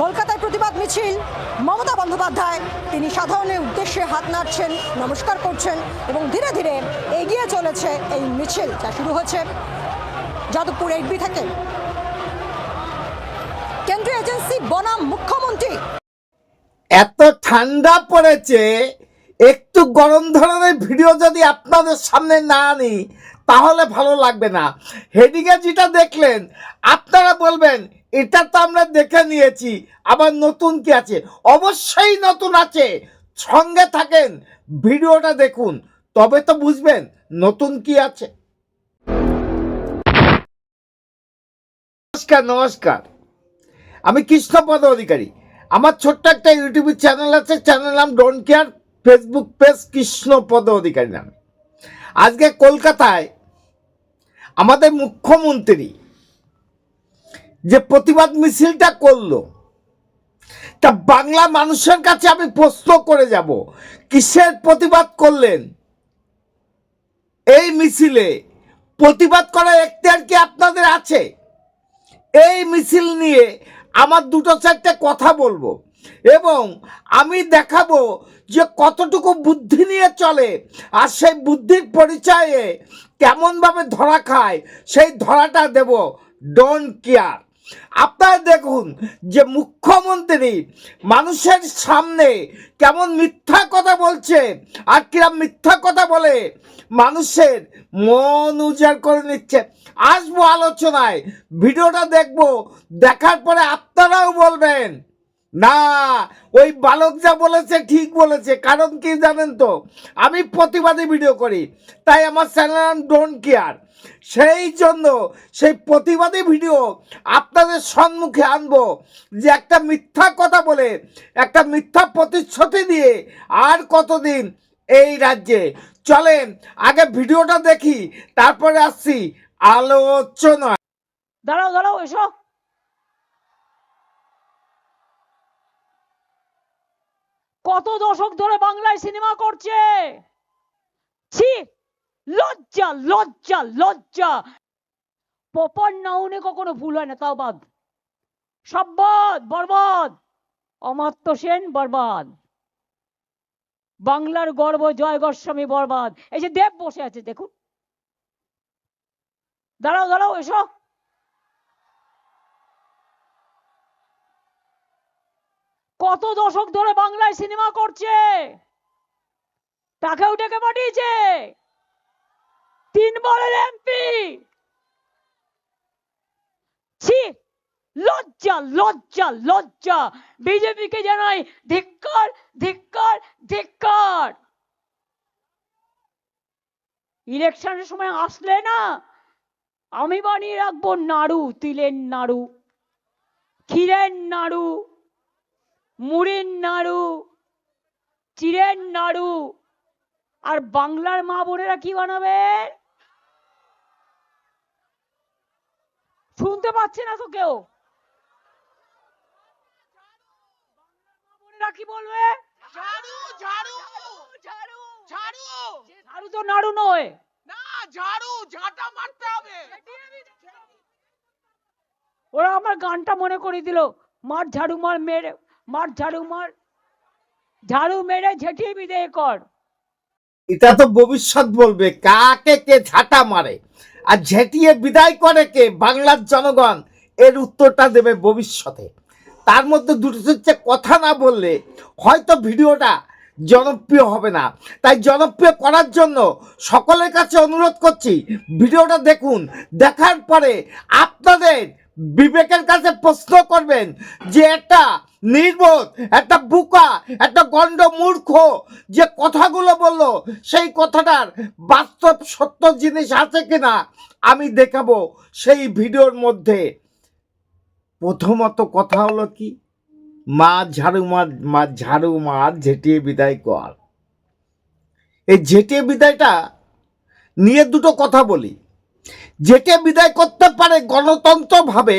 কলকাতায় প্রতিবাদ মিছিল, মমতা বন্দ্যোপাধ্যায়, তিনি সাধারণের উদ্দেশ্যে হাত নাড়ছেন, নমস্কার করছেন এবং ধীরে ধীরে এগিয়ে চলেছে এই মিছিল, যা শুরু হয়েছে যাদবপুর এইটবি থেকে। কেন্দ্রীয় এজেন্সি বনাম মুখ্যমন্ত্রী। এত ঠান্ডা পড়েছে, একটু গরম ধরনের ভিডিও যদি আপনাদের সামনে না আনি, তাহলে ভালো লাগবে না। হেডিংয়ে যেটা দেখলেন, আপনারা বলবেন এটা তো আমরা দেখে নিয়েছি। আবার নতুন কি আছে? অবশ্যই নতুন আছে। সঙ্গে থাকেন, ভিডিওটা দেখুন। তবে তো বুঝবেন, নতুন কি আছে। নমস্কার নমস্কার। আমি কৃষ্ণপদ অধিকারী। আমার ছোট্ট একটা ইউটিউব চ্যানেল আছে চ্যানেল নাম don't care Facebook page Krishnapada Adhikari নামে। আজকে কলকাতায় আমাদের মুখ্যমন্ত্রী যে প্রতিবাদ মিছিলটা করল, তা বাংলা মানুষের কাছে আমি প্রশ্ন করে যাব, কিসের প্রতিবাদ করলেন? এই মিছিলে প্রতিবাদ করার এখতিয়ার কি আপনাদের আছে? এই মিছিল নিয়ে আমার দুটো চারটে কথা বলব, এবং আমি দেখাবো যে কতটুকু বুদ্ধি নিয়ে চলে, আর সেই বুদ্ধির পরিচয়ে কেমনভাবে ধরা খায়, সেই ধরাটা দেব ডোন্ট কেয়ার আপনারা দেখুন যে মুখ্যমন্ত্রী মানুষের সামনে কেমন মিথ্যা কথা বলছে আর কিরাম মিথ্যা কথা বলে মানুষের মন উজাড় করে নিচ্ছে। আসব আলোচনায়, ভিডিওটা দেখব, দেখার পরে আপনারাও বলবেন। না, ওই বালক যা বলেছে ঠিক বলেছে, কারণ কি জানেন তো? আমি প্রতিবাদী ভিডিও করি, তাই আমার চ্যানেল ডোন্ট কেয়ার সেই জন্য সেই প্রতিবাদী ভিডিও আপনাদের সম্মুখে আনব যে একটা মিথ্যা কথা বলে, একটা মিথ্যা প্রতিশ্রুতি দিয়ে আর কতদিন এই রাজ্যে। চলেন, আগে ভিডিওটা দেখি, তারপরে আসছি আলোচনা দাঁড়াও দাঁড়াও, এসো। কত দশক ধরে বাংলায় সিনেমা করছে? ছি, লজ্জা লজ্জা লজ্জা। পপর নাউনে কখনো ভুল হয় না, তাও বাদ। সব বাদ বরবাদ। অমাত্য সেন, বরবাদ। বাংলার গর্ব, জয় গোস্বামী, বরবাদ। এই যে দেব বসে আছে, দেখুন। দাঁড়াও দাঁড়াও, এসো। কত দশক ধরে বাংলায় সিনেমা করছে? তাকেও ডেকে পাঠিয়েছে। তিনবারের এমপি। ছি, লজ্জা লজ্জা লজ্জা। বিজেপিকে জানাই ধিক্কার ধিক্কার ধিক্কার। ইলেকশনের সময় আসলে না, আমি বানিয়ে রাখব নাড়ু, তিলের নাড়ু, ক্ষীরের নাড়ু। মুড়ির নাড়ু চিড়ের নাড়ু আর বাংলার মা বোনেরা কি বানাবে? শুনতে পাচ্ছে না তো কেউ। বোনেরা কি বলবে? ঝাড়ু ঝাড়ু ঝাড়ু ঝাড়ু। ঝাড়ু তো নাড়ু নয়। না ঝাড়ু ঝাঁটা মারতে হবে। ওরা আমার গানটা মনে করে দিল মার ঝাড়ু মার মেরে। মার ঝাড়ু মার, ঝাড়ু মেরে ঝেঁটিয়ে বিদেয় কর। এটা তো ভবিষ্যৎ বলবে, কাকে কে ঝাঁটা মারে, আর ঝেঁটিয়ে বিদায় করে কে? বাংলার জনগণ, এর উত্তরটা দেবে ভবিষ্যতে। তার মধ্যে দুটো হচ্ছে কথা না বললে হয়তো ভিডিওটা জনপ্রিয় হবে না। তাই জনপ্রিয় করার জন্য সকলের কাছে অনুরোধ করছি, ভিডিওটা দেখুন, দেখার পরে আপনাদের বিবেকের কাছে প্রশ্ন করবেন যে একটা নির্বোধ, একটা বুকা, একটা গণ্ড মূর্খ যে কথাগুলো বলল, সেই কথাটার বাস্তব সত্য জিনিস আছে কিনা আমি দেখাবো সেই ভিডিওর মধ্যে। প্রথমত কথা হলো কি? মা ঝাড়ু মার মা ঝাড়ু মার ঝেঁটিয়ে বিদায় কর। এই ঝেঁটিয়ে বিদায়টা নিয়ে দুটো কথা বলি। যেটা বিদায় করতে পারে গণতন্ত্রভাবে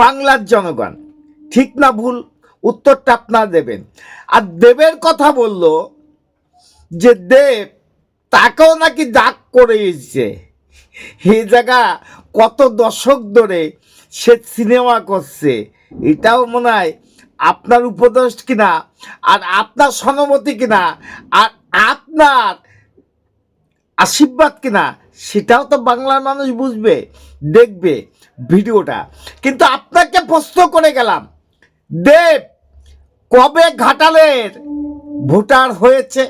বাংলার জনগণ। ঠিক না ভুল? উত্তরটা আপনারা দেবেন। আর দেবের কথা বলল যে দেব তাকেও নাকি ডাক করে এসেছে। এই জায়গা কত দশক ধরে সে সিনেমা করছে। এটাও মনে হয় আপনার উপদেশ কিনা, আর আপনার সনমতি কিনা, আর আপনার আশীর্বাদ কিনা সেটাও তো বাংলার মানুষ বুঝবে, দেখবে ভিডিওটা। কিন্তু আপনাকে প্রশ্ন করে গেলাম, দেব, কবে ঘাটালের ভোটার হয়েছে?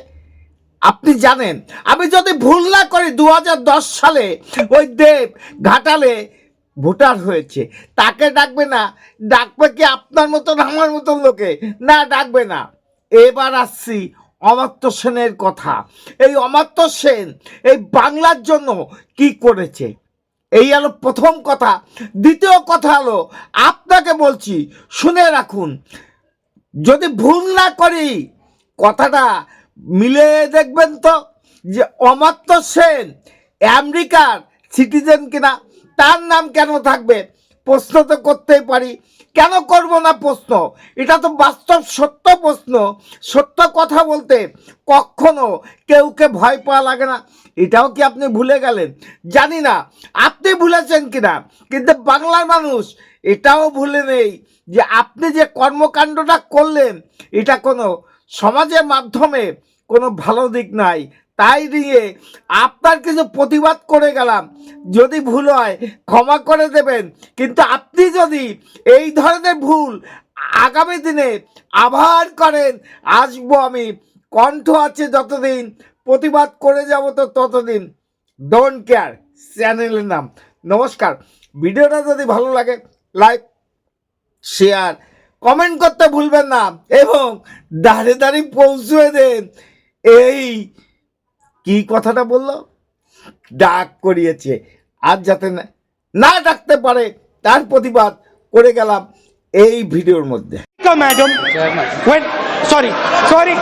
আপনি জানেন, আমি যদি ভুল না করি দু হাজার দশ সালে ওই দেব ঘাটালে ভোটার হয়েছে। তাকে ডাকবে না, ডাকবে কি আপনার মতন, আমার মতন লোকে? না, ডাকবে না। এবার আসছি অমাত্য সেনের কথা। এই অমাত্য সেন এই বাংলার জন্য কি করেছে? এই হলো প্রথম কথা। দ্বিতীয় কথা হলো, আপনাকে বলছি, শুনে রাখুন। যদি ভুল না করি, কথাটা মিলে দেখবেন তো, যে অমাত্য সেন আমেরিকার সিটিজেন কিনা, তার নাম কেন থাকবে? প্রশ্ন তো করতেই পারি। কেন করব না প্রশ্ন? এটা তো বাস্তব সত্য প্রশ্ন। সত্য কথা বলতে কখনো কেউকে ভয় পাওয়া লাগে না। এটাও কি আপনি ভুলে গেলেন? জানি না। আপনি ভুলেছেন কিনা? কিন্তু বাংলার মানুষ এটাও ভুলে নেই যে আপনি যে কর্মকাণ্ডটা করলেন, এটা কোনো সমাজের মাধ্যমে কোনো ভালো দিক নাই। তাই নিয়ে আপনার কিছু প্রতিবাদ করে গেলাম। যদি ভুল হয়, ক্ষমা করে দেবেন। কিন্তু আপনি যদি এই ধরনের ভুল আগামী দিনে আবার করেন, আসব আমি। কণ্ঠ আছে যতদিন, প্রতিবাদ করে যাব তো ততদিন। ডোন্ট কেয়ার চ্যানেলের নাম। নমস্কার। ভিডিওটা যদি ভালো লাগে লাইক শেয়ার কমেন্ট করতে ভুলবেন না। এবং দাঁড়িয়ে দাঁড়িয়ে পৌঁছে দেন। এই কি কথাটা বলল? ডাক করিয়েছে। আর যাতে না না ডাকতে পারে তার প্রতিবাদ করে গেলাম এই ভিডিওর মধ্যে। Madam sorry sorry.